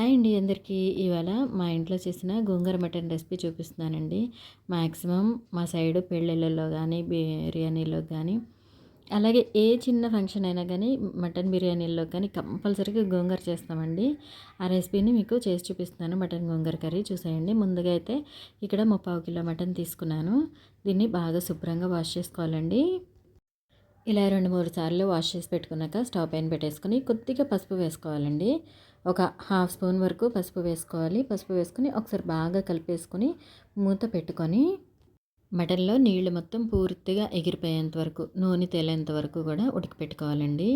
Hi అండి అందరికీ. ఇవాళ మా ఇంట్లో చేసిన గోంగూర మటన్ రెసిపీ చూపిస్తున్నానండి. మ్యాక్సిమం మా సైడ్ పెళ్ళిళ్ళలో కానీ బిర్యానీలో కానీ అలాగే ఏ చిన్న ఫంక్షన్ అయినా కానీ మటన్ బిర్యానీలో కానీ కంపల్సరీగా గోంగూర చేస్తామండి. ఆ రెసిపీని మీకు చేసి చూపిస్తున్నాను. మటన్ గోంగూర కర్రీ చూసేయండి. ముందుగా అయితే ఇక్కడ ముప్పావు కిలో మటన్ తీసుకున్నాను. దీన్ని బాగా శుభ్రంగా వాష్ చేసుకోవాలండి. ఇలా రెండు మూడు సార్లు వాష్ చేసి పెట్టుకున్నాక స్టవ్ పైన పెట్టేసుకొని కొద్దిగా పసుపు వేసుకోవాలండి. ఒక హాఫ్ స్పూన్ వరకు పసుపు వేసుకోవాలి. పసుపు వేసుకొని ఒకసారి బాగా కలిపేసుకొని మూత పెట్టుకొని మటన్లో నీళ్ళు మొత్తం పూర్తిగా ఎగిరిపోయేంత వరకు నూనె తేలేంత వరకు కూడా ఉడకపెట్టుకోవాలండి.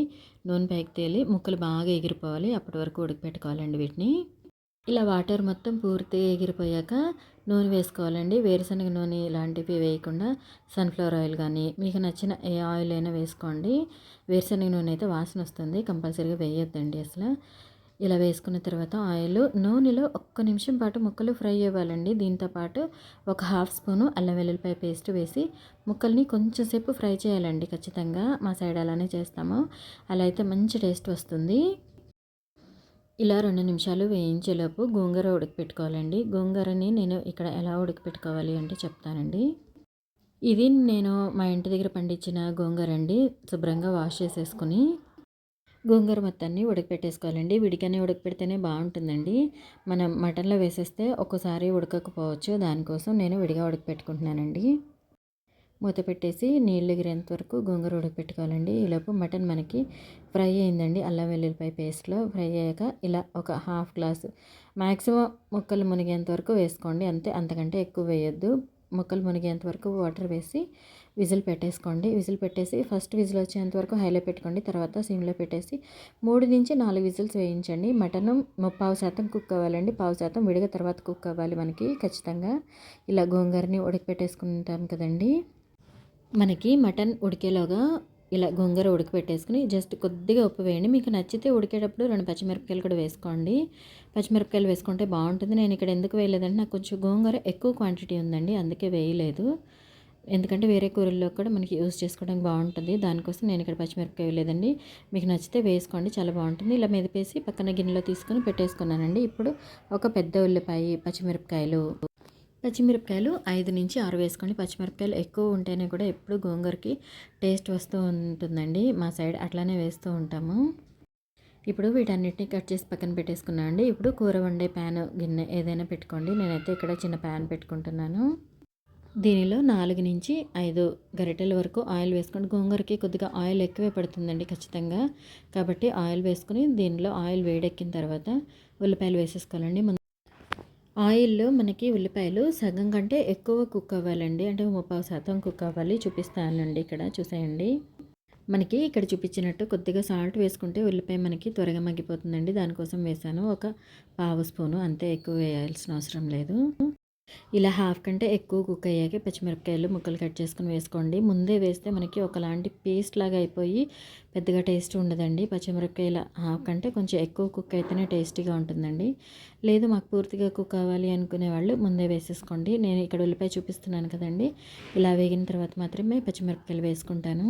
నూనె పైకి తేలి ముక్కలు బాగా ఎగిరిపోవాలి. అప్పటి వరకు ఉడకపెట్టుకోవాలండి వీటిని. ఇలా వాటర్ మొత్తం పూర్తిగా ఎగిరిపోయాక నూనె వేసుకోవాలండి. వేరుశనగ నూనె ఇలాంటివి వేయకుండా సన్ఫ్లవర్ ఆయిల్ కానీ మీకు నచ్చిన ఏ ఆయిల్ అయినా వేసుకోండి. వేరుశనగ నూనె అయితే వాసన వస్తుంది కంపల్సరీగా వేయొద్దండి అసలు. ఇలా వేసుకున్న తర్వాత ఆయిల్ నూనెలో ఒక్క నిమిషం పాటు ముక్కలు ఫ్రై అవ్వాలండి. దీంతో పాటు ఒక హాఫ్ స్పూను అల్లం వెల్లుల్లిపాయ పేస్ట్ వేసి ముక్కల్ని కొంచెం సేపు ఫ్రై చేయాలండి ఖచ్చితంగా. మా సైడ్ అలానే చేస్తాము. అలా అయితే మంచి టేస్ట్ వస్తుంది. ఇలా రెండు నిమిషాలు వేయించేలోపు గోంగూర ఉడకపెట్టుకోవాలండి. గోంగూరని నేను ఇక్కడ ఎలా ఉడకపెట్టుకోవాలి అంటే చెప్తానండి. ఇది నేను మా ఇంటి దగ్గర పండించిన గోంగూర అండి. శుభ్రంగా వాష్ చేసేసుకుని గోంగూర మొత్తాన్ని ఉడకపెట్టేసుకోవాలండి. విడిగానే ఉడకపెడితేనే బాగుంటుందండి. మనం మటన్లో వేసేస్తే ఒక్కోసారి ఉడకకపోవచ్చు. దానికోసం నేను విడిగా ఉడకపెట్టుకుంటున్నానండి. మూత పెట్టేసి నీళ్ళు ఎగిరేంత వరకు గోంగూర ఉడకపెట్టుకోవాలండి. ఈలోపు మటన్ మనకి ఫ్రై అయిందండి. అల్లం వెల్లుల్లిపాయ పేస్ట్లో ఫ్రై అయ్యాక ఇలా ఒక హాఫ్ గ్లాసు మ్యాక్సిమం ముక్కలు మునిగేంత వరకు వేసుకోండి. అంతే అంతకంటే ఎక్కువ వేయొద్దు. ముక్కలు మునిగేంత వరకు వాటర్ వేసి విజిల్ పెట్టేసుకోండి. విజిల్ పెట్టేసి ఫస్ట్ విజిల్ వచ్చేంత వరకు హైలో పెట్టుకోండి. తర్వాత సిమ్లో పెట్టేసి మూడు నుంచి నాలుగు విజిల్స్ వేయించండి. మటన్ పావు శాతం కుక్ అవ్వాలండి. పావు శాతం విడిగా తర్వాత కుక్ అవ్వాలి మనకి ఖచ్చితంగా. ఇలా గోంగూరని ఉడకపెట్టేసుకుంటాం కదండి. మనకి మటన్ ఉడికేలోగా ఇలా గోంగూర ఉడకపెట్టేసుకుని జస్ట్ కొద్దిగా ఉప్పు వేయండి. మీకు నచ్చితే ఉడికేటప్పుడు రెండు పచ్చిమిరపకాయలు కూడా వేసుకోండి. పచ్చిమిరపకాయలు వేసుకుంటే బాగుంటుంది. నేను ఇక్కడ ఎందుకు వేయలేదంటే నాకు కొంచెం గోంగూర ఎక్కువ క్వాంటిటీ ఉందండి. అందుకే వేయలేదు. ఎందుకంటే వేరే కూరల్లో కూడా మనకి యూజ్ చేసుకోవడానికి బాగుంటుంది. దానికోసం నేను ఇక్కడ పచ్చిమిరపకాయ లేదండి మీకు నచ్చితే వేసుకోండి. చాలా బాగుంటుంది. ఇలా మెదిపేసి పక్కన గిన్నెలో తీసుకొని పెట్టేసుకున్నానండి. ఇప్పుడు ఒక పెద్ద ఉల్లిపాయ పచ్చిమిరపకాయలు పచ్చిమిరపకాయలు ఐదు నుంచి ఆరు వేసుకోండి. పచ్చిమిరపకాయలు ఎక్కువ ఉంటేనే కూడా ఎప్పుడు గోంగూరకి టేస్ట్ వస్తూ ఉంటుందండి. మా సైడ్ అట్లానే వేస్తూ ఉంటాము. ఇప్పుడు వీటన్నిటిని కట్ చేసి పక్కన పెట్టేసుకున్నాను అండి. ఇప్పుడు కూర వండే ప్యాన్ గిన్నె ఏదైనా పెట్టుకోండి. నేనైతే ఇక్కడ చిన్న ప్యాన్ పెట్టుకుంటున్నాను. దీనిలో నాలుగు నుంచి ఐదు గరిటెల వరకు ఆయిల్ వేసుకోండి. గోంగూరకి కొద్దిగా ఆయిల్ ఎక్కువే పడుతుందండి ఖచ్చితంగా. కాబట్టి ఆయిల్ వేసుకొని దీనిలో ఆయిల్ వేడెక్కిన తర్వాత ఉల్లిపాయలు వేసేసుకోవాలండి. ఆయిల్లో మనకి ఉల్లిపాయలు సగం కంటే ఎక్కువ కుక్ అవ్వాలండి. అంటే ముప్పై శాతం కుక్ అవ్వాలి. చూపిస్తానండి ఇక్కడ. చూసేయండి. మనకి ఇక్కడ చూపించినట్టు కొద్దిగా సాల్ట్ వేసుకుంటే ఉల్లిపాయ మనకి త్వరగా మగ్గిపోతుందండి. దానికోసం వేసాను. ఒక పావు స్పూను అంతే ఎక్కువ వేయాల్సిన అవసరం లేదు. ఇలా హాఫ్ కంటే ఎక్కువ కుక్ అయ్యాక పచ్చిమిరపకాయలు ముక్కలు కట్ చేసుకుని వేసుకోండి. ముందే వేస్తే మనకి ఒకలాంటి పేస్ట్ లాగా అయిపోయి పెద్దగా టేస్ట్ ఉండదండి. పచ్చిమిరపకాయల హాఫ్ కంటే కొంచెం ఎక్కువ కుక్ అయితేనే టేస్టీగా ఉంటుందండి. లేదు మాకు పూర్తిగా కుక్ కావాలి అనుకునే వాళ్ళు ముందే వేసేసుకోండి. నేను ఇక్కడ ఉల్లిపాయ చూపిస్తున్నాను కదండి. ఇలా వేగిన తర్వాత మాత్రమే పచ్చిమిరపకాయలు వేసుకుంటాను.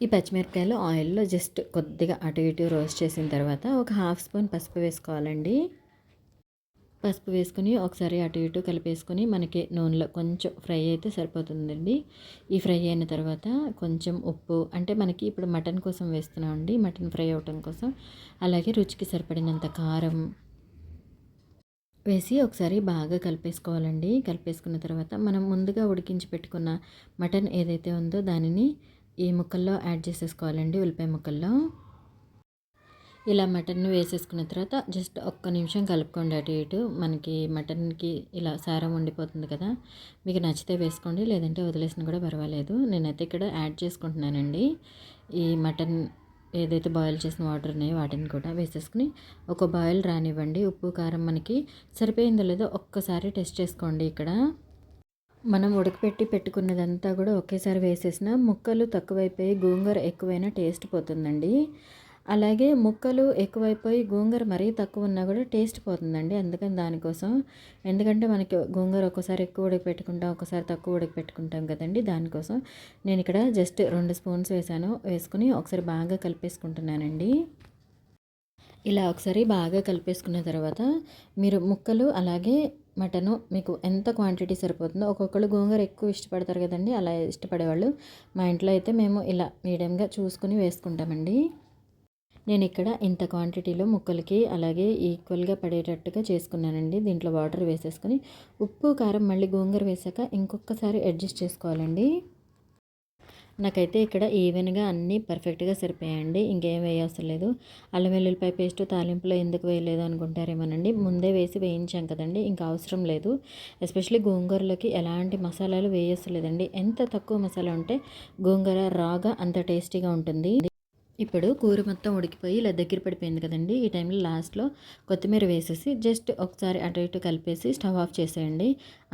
ఈ పచ్చిమిరపకాయలు ఆయిల్లో జస్ట్ కొద్దిగా అటు ఇటు రోస్ట్ చేసిన తర్వాత ఒక హాఫ్ స్పూన్ పసుపు వేసుకోవాలండి. పసుపు వేసుకుని ఒకసారి అటు ఇటు కలిపేసుకొని మనకి నూనెలో కొంచెం ఫ్రై అయితే సరిపోతుందండి. ఈ ఫ్రై అయిన తర్వాత కొంచెం ఉప్పు అంటే మనకి ఇప్పుడు మటన్ కోసం వేస్తున్నామండి మటన్ ఫ్రై అవటం కోసం. అలాగే రుచికి సరిపడినంత కారం వేసి ఒకసారి బాగా కలిపేసుకోవాలండి. కలిపేసుకున్న తర్వాత మనం ముందుగా ఉడికించి పెట్టుకున్న మటన్ ఏదైతే ఉందో దానిని ఈ ముక్కల్లో యాడ్ చేసేసుకోవాలండి ఉల్లిపాయ ముక్కల్లో. ఇలా మటన్ వేసేసుకున్న తర్వాత జస్ట్ ఒక్క నిమిషం కలుపుకోండి అటు ఇటు. మనకి మటన్కి ఇలా సారం ఉండిపోతుంది కదా మీకు నచ్చితే వేసుకోండి లేదంటే వదిలేసిన కూడా పర్వాలేదు. నేనైతే ఇక్కడ యాడ్ చేసుకుంటున్నానండి. ఈ మటన్ ఏదైతే బాయిల్ చేసిన వాటర్ ఉన్నాయో వాటిని కూడా వేసేసుకుని ఒక బాయిల్ రానివ్వండి. ఉప్పు కారం మనకి సరిపోయిందో లేదో ఒక్కసారి టెస్ట్ చేసుకోండి ఇక్కడ. మనం ఉడకపెట్టి పెట్టుకున్నదంతా కూడా ఒకేసారి వేసేసిన ముక్కలు తక్కువైపోయి గోంగూర ఎక్కువైనా టేస్ట్ పోతుందండి. అలాగే ముక్కలు ఎక్కువైపోయి గోంగూర మరీ తక్కువ ఉన్నా కూడా టేస్ట్ పోతుందండి. అందుకని దానికోసం ఎందుకంటే మనకి గోంగూర ఒకసారి ఎక్కువ ఉడకపెట్టుకుంటాం ఒకసారి తక్కువ ఉడకపెట్టుకుంటాం కదండి. దానికోసం నేను ఇక్కడ జస్ట్ రెండు స్పూన్స్ వేసాను. వేసుకుని ఒకసారి బాగా కలిపేసుకుంటున్నానండి. ఇలా ఒకసారి బాగా కలిపేసుకున్న తర్వాత మీరు ముక్కలు అలాగే మటను మీకు ఎంత క్వాంటిటీ సరిపోతుందో ఒక్కొక్కళ్ళు గోంగూర ఎక్కువ ఇష్టపడతారు కదండి అలా ఇష్టపడేవాళ్ళు. మా ఇంట్లో అయితే మేము ఇలా మీడియంగా చూసుకుని వేసుకుంటామండి. నేను ఇక్కడ ఇంత క్వాంటిటీలో ముక్కలకి అలాగే ఈక్వల్గా పడేటట్టుగా చేసుకున్నానండి. దీంట్లో వాటర్ వేసేసుకొని ఉప్పు కారం మళ్ళీ గోంగూర వేసాక ఇంకొకసారి అడ్జస్ట్ చేసుకోవాలండి. నాకైతే ఇక్కడ ఈవెన్గా అన్నీ పర్ఫెక్ట్గా సరిపోయాయండి. ఇంకేం వేయవసరం లేదు. అల్లం వెల్లుల్లిపాయ పేస్ట్ తాలింపులో ఎందుకు వేయలేదు అనుకుంటారేమోనండి. ముందే వేసి వేయించాం కదండి. ఇంకా అవసరం లేదు. ఎస్పెషల్లీ గోంగూరలోకి ఎలాంటి మసాలాలు వేయవసలేదండి ఎంత తక్కువ మసాలా ఉంటే గోంగూర రాగా అంత టేస్టీగా ఉంటుంది. ఇప్పుడు కూర మొత్తం ఉడికిపోయి ఇలా దగ్గర పడిపోయింది కదండి. ఈ టైంలో లాస్ట్లో కొత్తిమీర వేసేసి జస్ట్ ఒకసారి అటు ఇటు కలిపేసి స్టవ్ ఆఫ్ చేసేయండి.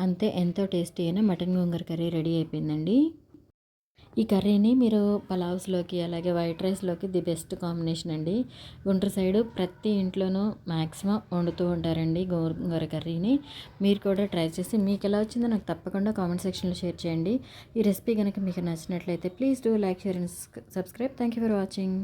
అంతే ఎంతో టేస్టీ అయిన మటన్ గోంగూర కర్రీ రెడీ అయిపోయిందండి. ఈ కర్రీని మీరు పలావ్స్లోకి అలాగే వైట్ రైస్లోకి ది బెస్ట్ కాంబినేషన్ అండి. గుంటూరు సైడు ప్రతి ఇంట్లోనూ మ్యాక్సిమం వండుతూ ఉంటారండి గోంగూర కర్రీని. మీరు కూడా ట్రై చేసి మీకు ఎలా వచ్చిందో నాకు తప్పకుండా కామెంట్ సెక్షన్లో షేర్ చేయండి. ఈ రెసిపీ కనుక మీకు నచ్చినట్లయితే please do like share and subscribe. Thank you for watching.